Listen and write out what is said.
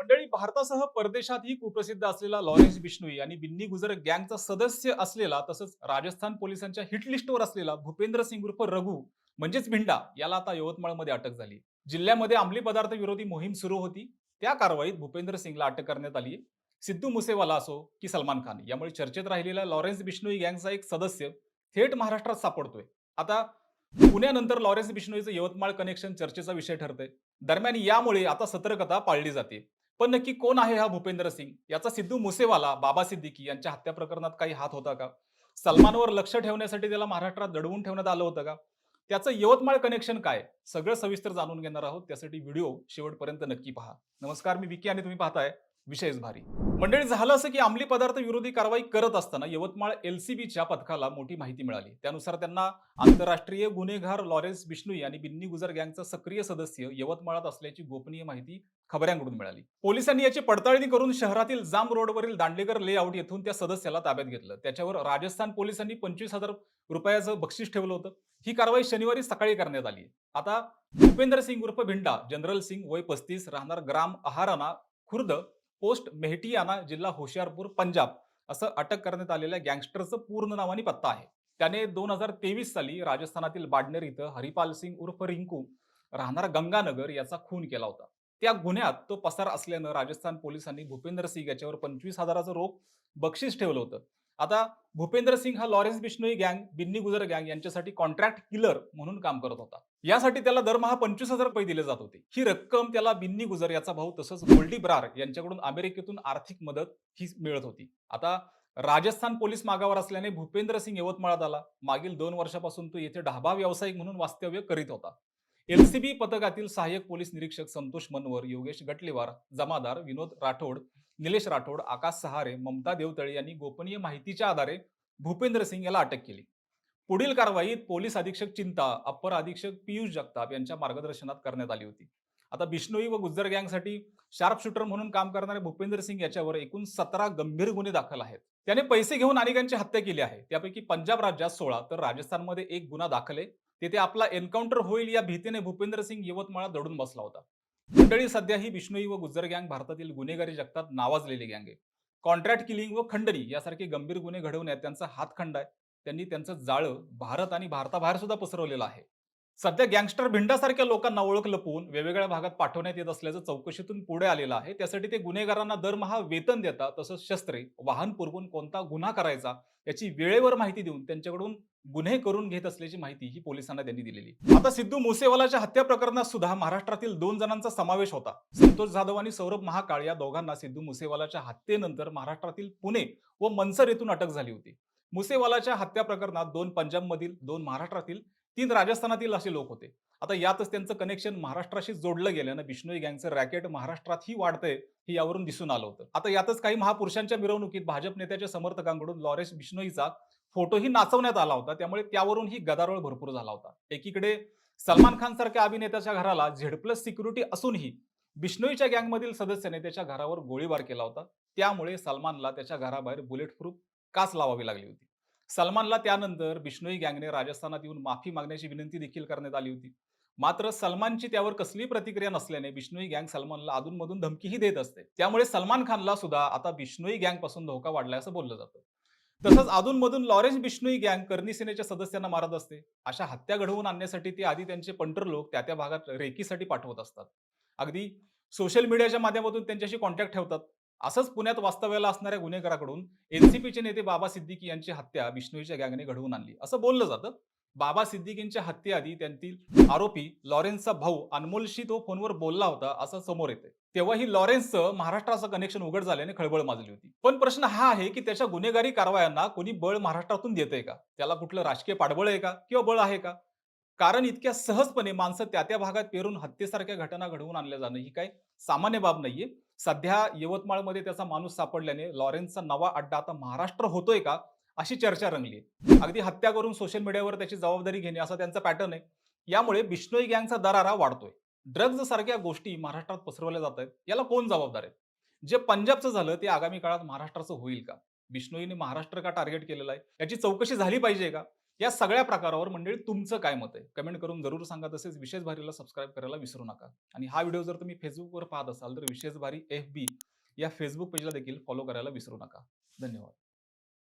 मंडळी भारतासह परदेशातही कुप्रसिद्ध असलेला लॉरेन्स बिश्नोई आणि बिन्नी गुजर गँगचा सदस्य असलेला तसंच राजस्थान पोलिसांच्या हिटलिस्टवर असलेला भूपेंद्र सिंग उर्फ रघु म्हणजेच भिंडा याला आता यवतमाळमध्ये अटक झाली. जिल्ह्यामध्ये अंमली पदार्थ विरोधी मोहीम सुरू होती. त्या कारवाईत भूपेंद्र सिंगला अटक करण्यात आली सिद्धू मुसेवाला असो की सलमान खान यामुळे चर्चेत राहिलेला लॉरेन्स बिश्नोई गँगचा एक सदस्य थेट महाराष्ट्रात सापडतोय. आता पुण्यानंतर लॉरेन्स बिश्नोईचं यवतमाळ कनेक्शन चर्चेचा विषय ठरतंय. दरम्यान यामुळे आता सतर्कता पाळली जाते. पण नक्की कोण आहे हा भूपेंद्र सिंग? याचा सिद्धू मुसेवाला बाबा सिद्दीकी यांच्या हत्या प्रकरणात काही हात होता का? सलमानवर लक्ष ठेवण्यासाठी त्याला महाराष्ट्रात दडवून ठेवण्यात आलं होतं का? त्याचं यवतमाळ कनेक्शन काय? सगळं सविस्तर जाणून घेणार आहोत. त्यासाठी व्हिडिओ शेवटपर्यंत नक्की पहा. नमस्कार मी विकी आणि तुम्ही पाहताय. विशेष भारी. मंडळी झालं असं की अंमली पदार्थ विरोधी कारवाई करत असताना यवतमाळ एलसीबीच्या पथकाला मोठी माहिती मिळाली. त्यानुसार त्यांना आंतरराष्ट्रीय गुन्हेगार लॉरेन्स बिश्नोई आणि बिन्नी गुजर गँगचा सक्रिय सदस्य यवतमाळात असल्याची गोपनीय माहिती खबऱ्यांकडून मिळाली. पोलिसांनी याची पडताळणी करून शहरातील जाम रोडवरील दांडेकर लेआउट येथून त्या सदस्याला ताब्यात घेतलं. त्याच्यावर राजस्थान पोलिसांनी पंचवीस हजार रुपयाचं बक्षीस ठेवलं होतं. ही कारवाई शनिवारी सकाळी करण्यात आली. आता भूपेंद्र सिंग उर्फ भिंडा जनरल सिंग वय पस्तीस राहणार ग्राम आहाराना खुर्द पोस्ट मेहटियाना जिल्हा होशियारपूर पंजाब असं अटक करण्यात आलेल्या गँगस्टरचं पूर्ण नावानी पत्ता आहे. त्याने दोन हजार तेवीस साली राजस्थानातील बाडनेर इथं हरिपाल सिंग उर्फ रिंकू राहणार गंगानगर याचा खून केला होता. त्या गुन्ह्यात तो पसार असल्यानं राजस्थान पोलिसांनी भूपेंद्र सिंग याच्यावर पंचवीस हजाराचं रोख बक्षीस ठेवलं होतं. आता भूपेंद्र सिंग हा लॉरेन्स बिश्नोई गँग बिन्नी गुजर गँग यांच्यासाठी कॉन्ट्रॅक्ट किलर म्हणून काम करत होता. यासाठी त्याला दरमहा पंचवीस हजार रुपये दिले जात होते. ही रक्कम त्याला बिन्नी गुजर याचा भाऊ तसंच गोल्डी ब्रार यांच्याकडून अमेरिकेतून आर्थिक मदत ही मिळत होती. आता राजस्थान पोलीस मागावर असल्याने भूपेंद्र सिंग यवतमाळात आला. मागील दोन वर्षापासून तो येथे ढाबा व्यावसायिक म्हणून वास्तव्य करीत होता. एलसीबी पथकातील सहाय्यक पोलीस निरीक्षक संतोष मनवर योगेश गटलेवार जमादार विनोद राठोड निलेश राठोड आकाश सहारे ममता देवतळे यांनी गोपनीय माहितीच्या आधारे भूपेंद्र सिंग याला अटक केली. पुढील कारवाईत पोलीस अधीक्षक चिंता अप्पर अधीक्षक पियुष जगताप यांच्या मार्गदर्शनात करण्यात आली होती. आता बिष्णोई व गुज्जर गँगसाठी शार्प शूटर म्हणून काम करणारे भूपेंद्र सिंग याच्यावर एकूण सतरा गंभीर गुन्हे दाखल आहेत. त्याने पैसे घेऊन अनेकांची हत्या केली आहे. त्यापैकी पंजाब राज्यात सोळा तर राजस्थानमध्ये एक गुन्हा दाखल आहे. तेथे आपला एन्काउंटर होईल या भीतीने भूपेंद्र सिंग यवतमाळात दडून बसला होता. मंडळी सध्या ही बिष्णोई व गुज्जर गँग भारतातील गुन्हेगारी जगतात नावाजलेली गँग आहे कॉन्ट्रॅक्ट किलिंग व खंडणी यासारखे गंभीर गुन्हे घडवण्यात त्यांचा हातखंड आहे. त्यांनी त्यांचं जाळं भारत आणि भारताबाहेर सुद्धा पसरवलेलं आहे. सध्या गँगस्टर भिंडासारख्या लोकांना ओळख लपवून वेगवेगळ्या भागात पाठवण्यात येत असल्याचं चौकशीतून पुढे आलेलं आहे. त्यासाठी ते गुन्हेगारांना दरमहा वेतन देतात तसंच शस्त्रे वाहन पुरवून कोणता गुन्हा करायचा याची वेळेवर माहिती देऊन त्यांच्याकडून गुन्हे करून घेत असल्याची माहिती ही पोलिसांना त्यांनी दिलेली आता सिद्धू मुसेवालाच्या हत्या प्रकरणात सुद्धा महाराष्ट्रातील दोन जणांचा समावेश होता. संतोष जाधव आणि सौरभ महाकाळ या दोघांना सिद्धू मुसेवालाच्या हत्येनंतर महाराष्ट्रातील पुणे व मनसर येथून अटक झाली होती. मुसेवालाच्या हत्या प्रकरणात दोन पंजाबमधील दोन महाराष्ट्रातील तीन राजस्थानातील असे लोक होते. आता यातच त्यांचं कनेक्शन महाराष्ट्राशी जोडलं गेल्यानं बिष्णोई गँगचं रॅकेट महाराष्ट्रातही वाढतंय हे यावरून दिसून आलं होतं. आता यातच काही महापुरुषांच्या मिरवणुकीत भाजप नेत्याच्या समर्थकांकडून लॉरेस बिष्णोईचा फोटोही नाचवण्यात आला होता. त्यामुळे त्यावरूनही गदारोळ भरपूर झाला होता. एकीकडे सलमान खान सारख्या अभिनेत्याच्या घराला झेड प्लस सिक्युरिटी असूनही बिष्णोईच्या गँगमधील सदस्याने त्याच्या घरावर गोळीबार केला होता. त्यामुळे सलमानला त्याच्या घराबाहेर बुलेट प्रूफ काच लावावी लागली होती. सलमानला त्यानंतर बिष्णोई गँगने राजस्थानात येऊन माफी मागण्याची विनंती देखील करण्यात आली होती. मात्र सलमानची त्यावर कसली प्रतिक्रिया नसल्याने बिष्णोई गँग सलमानला अधूनमधून धमकीही देत असते. त्यामुळे सलमान खानला सुद्धा आता बिष्णोई गँगपासून धोका वाढलाय असं बोललं जातं. तसंच अधूनमधून लॉरेन्स बिष्णोई गँग करणी सेनेच्या सदस्यांना मारत असते. अशा हत्या घडवून आणण्यासाठी ते आधी त्यांचे पंटर लोक त्या त्या भागात रेकीसाठी पाठवत असतात. अगदी सोशल मीडियाच्या माध्यमातून त्यांच्याशी कॉन्टॅक्ट ठेवतात. असंच पुण्यात वास्तव्याला असणाऱ्या गुन्हेगाराकडून एनसीपीचे नेते बाबा सिद्दीकी यांची हत्या बिश्नोईच्या गँगने घडवून आणली. असं बोललं जातं. बाबा सिद्दीकींच्या हत्येआधी त्यांतील आरोपी लॉरेन्सचा भाऊ अनमोलशी तो फोनवर बोलला होता असं समोर येते तेव्हाही लॉरेन्सचं महाराष्ट्राचं कनेक्शन उघड झाल्याने खळबळ माजली होती. पण प्रश्न हा आहे की त्याच्या गुन्हेगारी कारवायांना कोणी बळ महाराष्ट्रातून देतंय का? त्याला कुठलं राजकीय पाठबळ आहे का? किंवा बळ आहे का? कारण इतक्या सहजपणे माणसं त्या त्या भागात पेरून हत्येसारख्या घटना घडवून आणल्या जाणं ही काय सामान्य बाब नाहीये. सध्या यवतमाळमध्ये त्याचा माणूस सापडल्याने लॉरेन्सचा नवा अड्डा आता महाराष्ट्र होतोय का अशी चर्चा रंगली अगदी हत्या करून सोशल मीडियावर त्याची जबाबदारी घेणे असा त्यांचा पॅटर्न आहे. यामुळे बिष्णोई गँगचा दरारा वाढतोय. ड्रग्ज सारख्या गोष्टी महाराष्ट्रात पसरवल्या जात आहेत. याला कोण जबाबदार आहे? जे पंजाबचं झालं ते आगामी काळात महाराष्ट्राचं होईल का? बिष्णोईने महाराष्ट्र का टार्गेट केलेलं आहे? याची चौकशी झाली पाहिजे का? या सगळ्या प्रकारावर मंडळी तुमचं काय मत आहे? कमेंट करून जरूर सांगा. तसेच विशेष भारीला सबस्क्राईब करायला विसरू नका. आणि हा व्हिडिओ जर तुम्ही फेसबुकवर पाहत असाल तर विशेष भारी एफ बी या फेसबुक पेजला देखील फॉलो करायला विसरू नका. धन्यवाद.